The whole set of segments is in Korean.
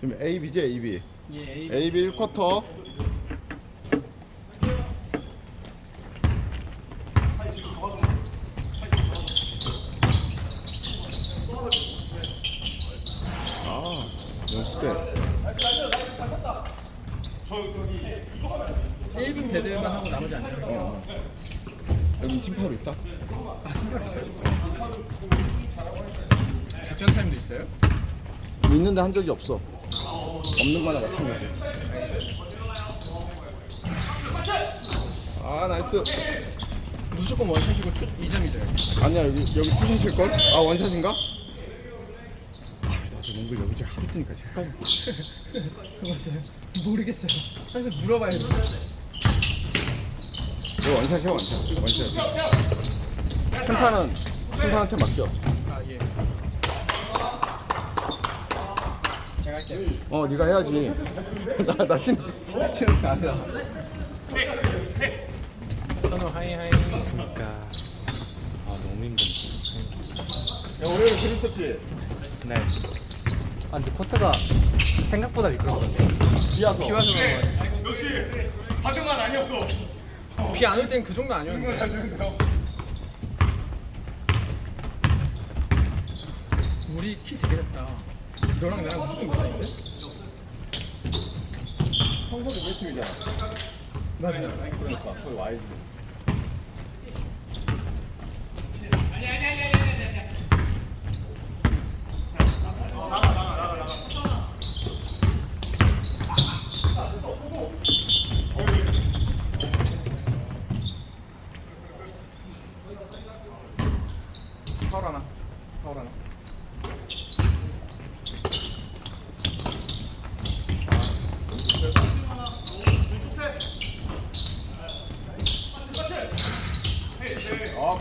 지금 AB지 AB. 예, A. AB 1쿼터. 아, 연습 때. 1분 대대만 하고 나머지 안 쳐요. 어. 여기 팀 파울 있다. 아, 신발 있어요? 작전 타임도 있어요? 있는데 한 적이 없어. 없는 거나 마찬가지. 아, 나이스. 무조건 원샷이고 투, 2점이죠. 아니야, 여기, 여기 투샷일 걸? 아, 원샷인가? 아, 나도 농구 여기 지금 하루 뜨니까 헷갈려. 맞아요. 모르겠어요. 항상 물어봐야 돼. 이거 원샷이야, 원샷. 원샷. 심판은, 심판한테 맡겨. 아, 예. 제가 할게요. 어, 네가 해야지. 나, 나게 아니라. 선우 하이 하이. 그러니까 아 너무 힘들어. 야, 오늘 재밌었지? 네. 아 근데 코트가 생각보다 미끄럽던데. 비와서. 비 와서 그런 거 역시 방금만 아니었어. 비안 올 땐 그 정도 아니었는데. 우리 키 되게 작다. 너랑 나랑 무슨 못 사이인데? 평소에 우리 팀이잖아. 맞아요. 그러니까, 거기 와야지. 파울 하나. 파울 하나. 아, 국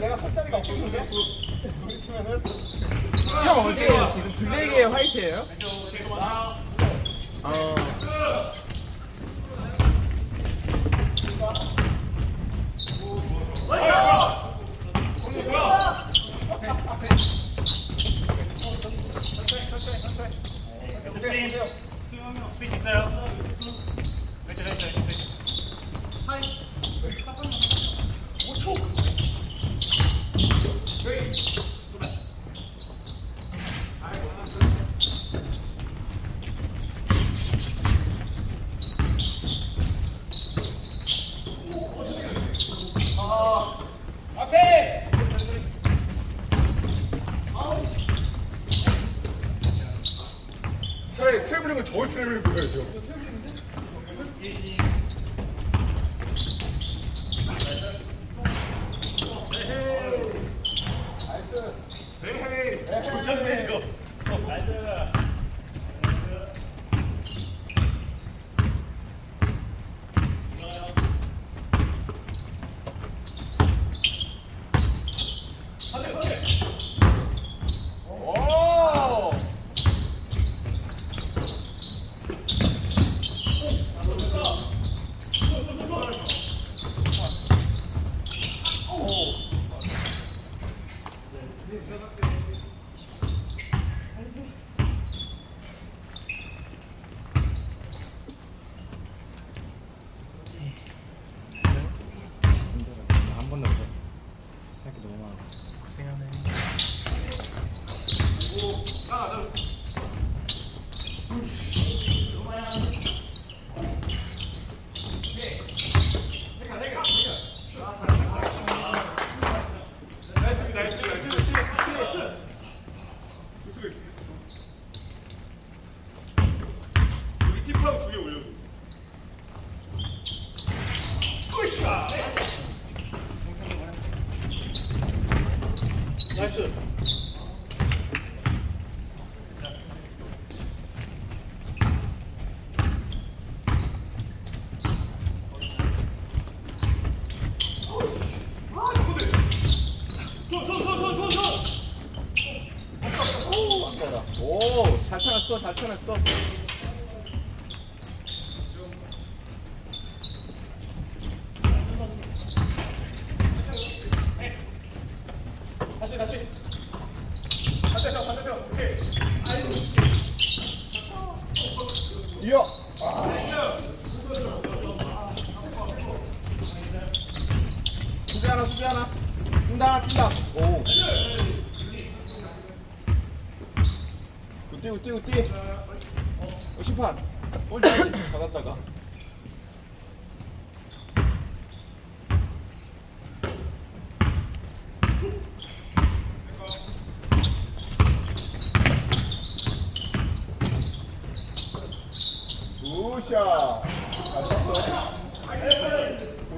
내가 설 자리가 없겠는데? 우리 팀에는 형 어디에요 지금? 블랙이에요 화이트예요? 어. 차라리 트래블링 보여야죠. 좋잖네 이거. 오! 힘들어. 한 번도 나이스 나이 힙하고 두개 올려줘. 으쌰! 잘 쳐놨어, 잘 쳐놨어. 오. 우띠, 우띠, 우띠. 어, 심판. 받았다가.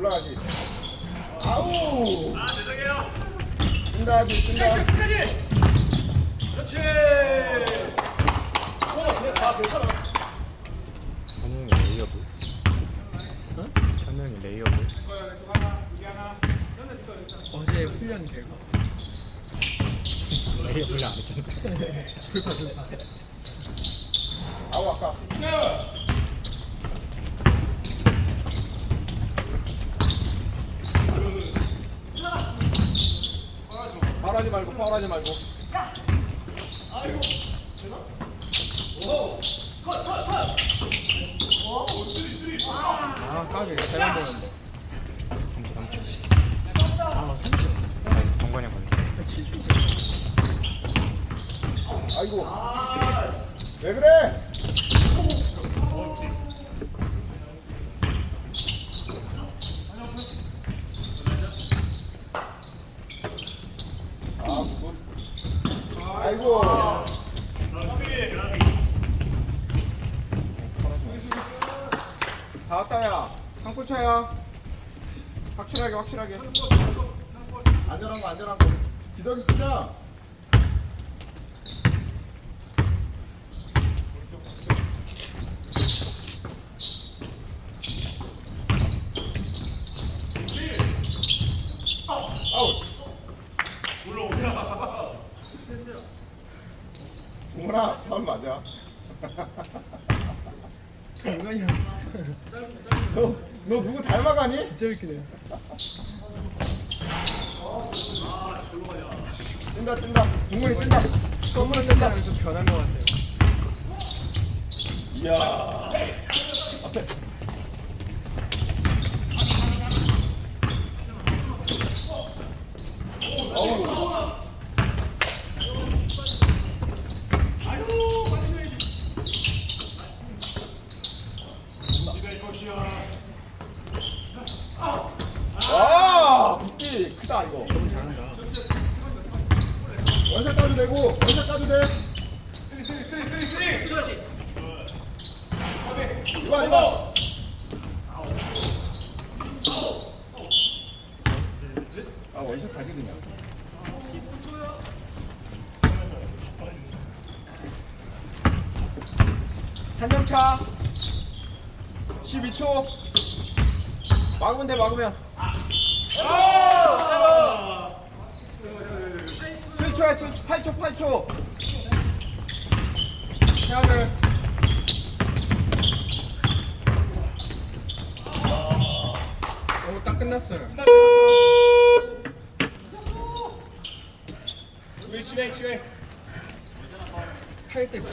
올라가지. 아우. 아 죄송해요. 하지, 뛴다. 끝까지. 그렇지. 어, 그냥 다 괜찮아. 현웅이 레이어드. 현웅이 레이어드. 어제 훈련 결과. 레이어 별로 안 했잖아. 불파 불파. 아우, 아까. 파울하지 말고, 파울하지 말고. 아 까비 잘 만드는데. 삼초 삼초. 아 삼초. 동관이 형 걸려. 지주. 아이고. 왜 그래? 아이고. 다 왔다, 야. 한골 차야. 확실하게, 확실하게. 안전한 거, 안전한 거. 기덕이 쓰자. 아웃. 동훈아, 파울 맞아. 인간이야. 너, 너 누구 닮아가니? 진짜 웃기네. 뛴다, 뛴다. 동훈이 뛴다. 선물을 뜬다면 좀 변한 것 같아요. 이야. 앞에. 어우. 와, 크다 이거. 너무 잘한다. 원샷 까도 되고, 원샷 까도 돼. 아 원샷 가지 그냥. 한점 차. 12초. 막으면 돼 막으면. 7초야 7초 8초 8초. 해야 돼. 오, 딱 끝났어요. 우리 진행 진행. 8대 9야.